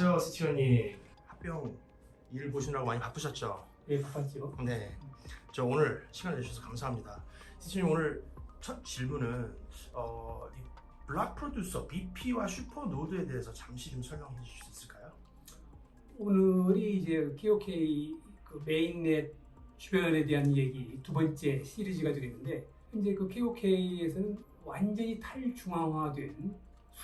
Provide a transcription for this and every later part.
안녕하세요, 스티원님. 합병 일 보시느라고 많이 바쁘셨죠? 예, 바빴죠. 네. 저 오늘 시간 내주셔서 감사합니다. 스티원님 오늘 첫 질문은 어, 이 블락 프로듀서 BP와 슈퍼 노드에 대해서 잠시 좀 설명해 주실 수 있을까요? 오늘이 이제 KOK 그 메인넷 주변에 대한 얘기 두 번째 시리즈가 되겠는데 현재 그 KOK에서는 완전히 탈중앙화된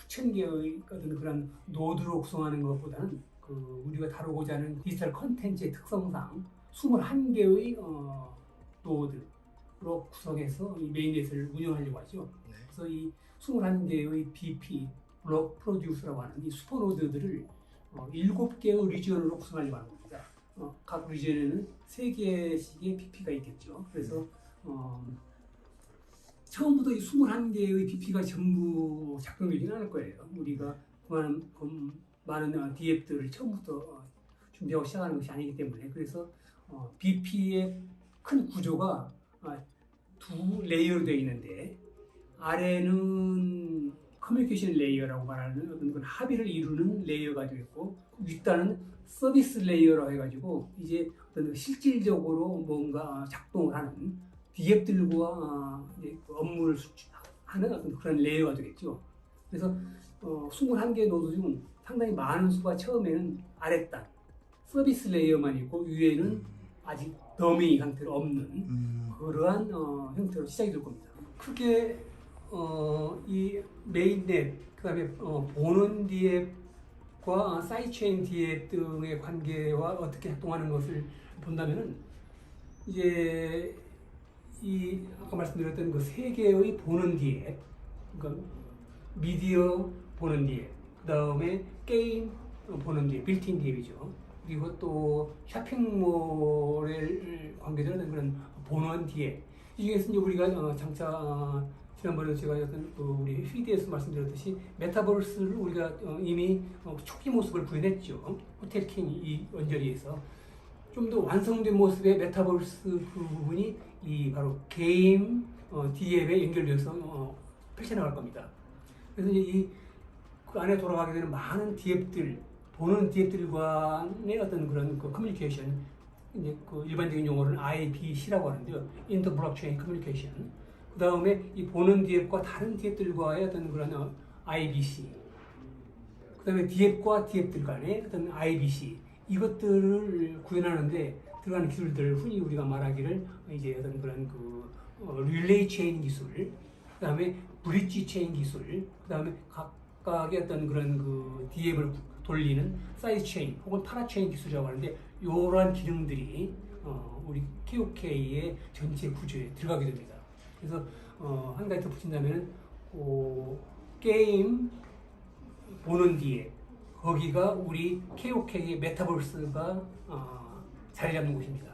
수천 개의 어떤 그런 노드로 구성하는 것보다는 그 우리가 다루고자 하는 디지털 컨텐츠의 특성상 21개의 어, 노드로 구성해서 이 메인넷을 운영하려고 하죠. 네. 그래서 이 21개의 BP 블록 프로듀서라고 하는 이 슈퍼노드들을 어, 7개의 리지언으로 구성하려고 하는 겁니다. 어, 각 리지언에는 3개씩의 BP가 있겠죠. 그래서 어, 처음부터 이 21개의 BP가 전부 작동되지는 않을 거예요. 우리가 그만한 그 많은 어, DF들을 처음부터 어, 준비하고 시작하는 것이 아니기 때문에 그래서 어, BP의 큰 구조가 아, 두 레이어로 되어 있는데 아래는 커뮤니케이션 레이어라고 말하는 그런 합의를 이루는 레이어가 되겠고 윗단은 서비스 레이어라고 해가지고 이제 어떤 실질적으로 뭔가 작동을 하는 어, 이제 그 업무를 수주하는 어떤 그런 레이어가 되겠죠. 그래서 어, 21개 노드 중 상당히 많은 수가 처음에는 아랫단 서비스 레이어만 있고 위에는 아직 더미 형태로 없는 음, 그러한 어, 형태로 시작이 될 겁니다. 크게 어, 이 메인넷 그다음에 어, 보는 디앱과 사이드체인 디앱 등의 관계와 어떻게 작동하는 것을 본다면은 이제 이 아까 말씀드렸던 그 세 개의 보는 디앱, 그러니까 미디어 보는 디앱, 그다음에 게임 보는 디앱, 빌트인 디앱이죠. 그리고 또 쇼핑몰에 관계되는 그런 보는 디앱. 이 중에서 이제 우리가 어, 장차 어, 지난번에 제가 어떤 그 우리 휘드에서 말씀드렸듯이 메타버스를 우리가 어, 이미 어, 초기 모습을 구현했죠. 호텔 킹이 언저리에서 좀 더 완성된 모습의 메타버스 부분이 이 바로 게임 어, 디앱에 연결되어서 어, 펼쳐나갈 겁니다. 그래서 이제 이 그 안에 돌아가게 되는 많은 디앱들 보는 디앱들과의 어떤 그런 그 커뮤니케이션 이제 그 일반적인 용어로는 IBC라고 하는데요. 인터 블록체인 커뮤니케이션. 그 다음에 이 보는 디앱과 다른 디앱들과의 어떤 그런 어, IBC. 그 다음에 디앱과 디앱들 간의 어떤 IBC. 이것들을 구현하는데 들어가는 기술들, 흔히 우리가 말하기를 이제 어떤 그런 그 어, 릴레이 체인 기술, 그 다음에 브릿지 체인 기술, 그 다음에 각각의 어떤 그런 그 디앱을 돌리는 사이드 체인 혹은 파라 체인 기술이라고 하는데 이러한 기능들이 어, 우리 KOK의 전체 구조에 들어가게 됩니다. 그래서 어, 한 가지 더 붙인다면은 어, 게임 보는 뒤에 거기가 우리 KOK의 메타버스가 어, 자리 잡는 곳입니다.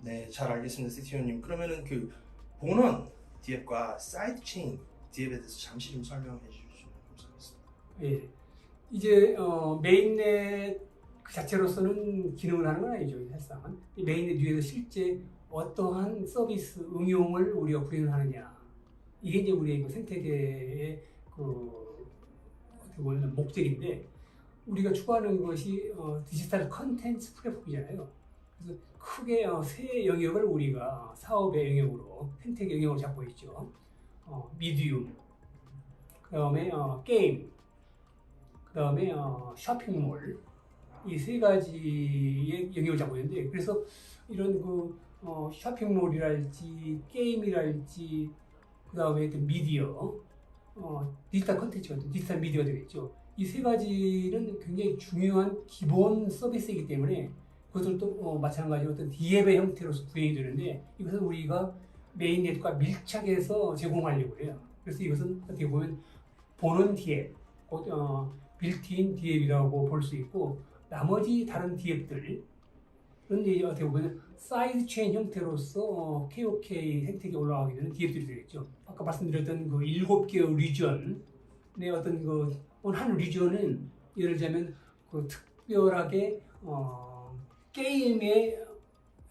네, 잘 알겠습니다, 스티원님. 그러면은 그 본원 디앱과 사이드 체인 디앱에 대해서 잠시 좀 설명해 주시면 감사하겠습니다. 예. 이제 어, 메인넷 그 자체로서는 기능을 하는 건 아니죠, 사실상은. 이 메인넷 위에서 실제 어떠한 서비스 응용을 우리가 구현을 하느냐. 이게 이제 우리의 그 생태계의 그 보면 목적인데 우리가 추구하는 것이 어, 디지털 컨텐츠 플랫폼이잖아요. 그래서 크게 어, 세 영역을 우리가 사업의 영역으로 생태계 영역으로 잡고 있죠. 어, 미디움, 그다음에 어, 게임, 그다음에 어, 쇼핑몰 이 세 가지의 영역을 잡고 있는데 그래서 이런 그 어, 쇼핑몰이랄지 게임이랄지 그다음에 또 미디어 어, 디지털 컨텐츠가 디지털 미디어가 되겠죠. 이 세 가지는 굉장히 중요한 기본 서비스이기 때문에 그것들도 어, 마찬가지로 어떤 디앱의 형태로서 구현이 되는데 이것은 우리가 메인넷과 밀착해서 제공하려고 해요. 그래서 이것은 어떻게 보면 보는 디앱, 곧, 어, 빌트인 디앱이라고 볼 수 있고 나머지 다른 디앱들 그런데 이제 어떻게 보면 사이드 체인 형태로서 어, KOK 생태계에 올라가게 되는 디앱들이 되겠죠. 아까 말씀드렸던 그 일곱 개의 리전의 어떤 그한 리전은 예를 들자면 그 특별하게 어, 게임에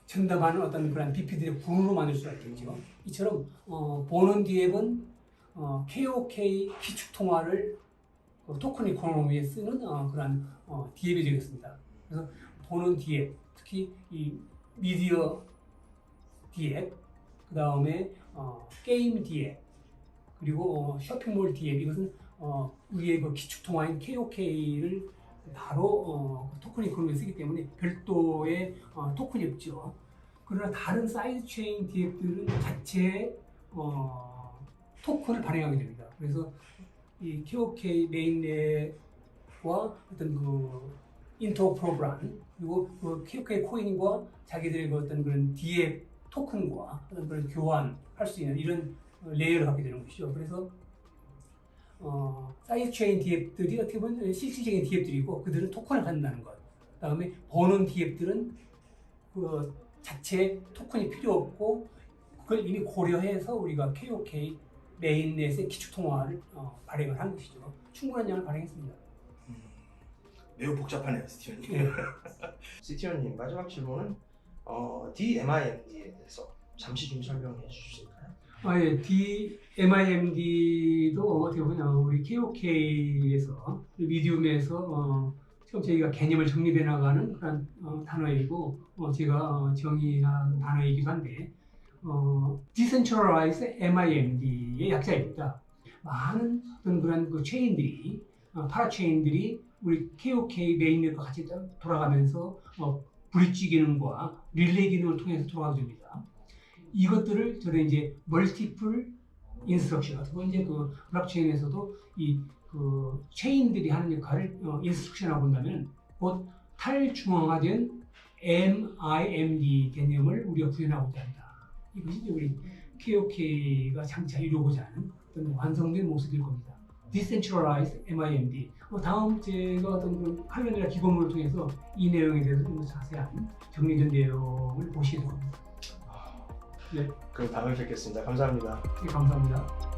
전담하는 어떤 그런 BP들의 군으로 만들 수가 있겠죠. 이처럼 어, 보는 디앱은 어, KOK 기축 통화를 어, 어, 토큰 이코노미에 쓰는 어, 그런 어, 디앱이 되겠습니다. 그래서 보는 디앱, 특히 이 미디어 디앱, 그 다음에 어, 게임 디앱, 그리고 어, 쇼핑몰 디앱 이것은 어, 우리의 그 기축 통화인 KOK를 바로 어, 토큰 이코노미에 쓰기 때문에 별도의 어, 토큰이 없죠. 그러나 다른 사이드 체인 디앱들은 자체 어, 토큰을 발행하게 됩니다. 그래서 이 KOK 메인넷과 어떤 그 인터 프로그램 그리고 그 KOK 코인과 자기들의 그 어떤 그런 디앱 토큰과 어떤 그런 교환할 수 있는 이런 어, 레이어를 갖게 되는 것이죠. 그래서 어, 사이드 체인 디앱들이 어떻게 보면 실질적인 디앱들이고 그들은 토큰을 갖는다는 것. 그다음에 버는 디앱들은 그 자체 토큰이 필요 없고 그걸 이미 고려해서 우리가 KOK 메인넷의 기축 통화를 어, 발행을 한 것이죠. 충분한 양을 발행했습니다. 음, 매우 복잡하네요, 스티븐님. 네. 스티븐님 마지막 질문은 어, DMIMD에 대해서 잠시 좀 설명해 주실 수 있나요? 아, 예, DMIMD도 어떻게 보면 우리 KOK에서 미디움에서 어, 지금 저희가 개념을 정립해 나가는 그런 어, 단어이고 어, 제가 어, 정의한 단어이기도 한데 어, Decentralized MIMD의 약자입니다. 많은 어떤 그런 그 체인들이 어, 파라 체인들이 우리 KOK 메인넷과 같이 돌아가면서 어, 브릿지 기능과 릴레이 기능을 통해서 돌아가게 됩니다. 이것들을 저는 이제 멀티플 인스트럭션 같은 거 이제 그 블록체인에서도 이 그 체인들이 하는 역할을 어, 인스트럭션이라고 본다면 곧 탈중앙화된 MIMD 개념을 우리가 구현하고자 한다. 이것이 이제 우리 KOK가 장차 이루고자 하는 완성된 모습일 겁니다. Decentralized MIMD. 어, 다음 제가 어떤 그 칼럼이나 기고문을 통해서 이 내용에 대해서 좀더 자세한 정리된 내용을 보시게 될 겁니다. 그럼 다음에 뵙겠습니다. 감사합니다. 네, 감사합니다.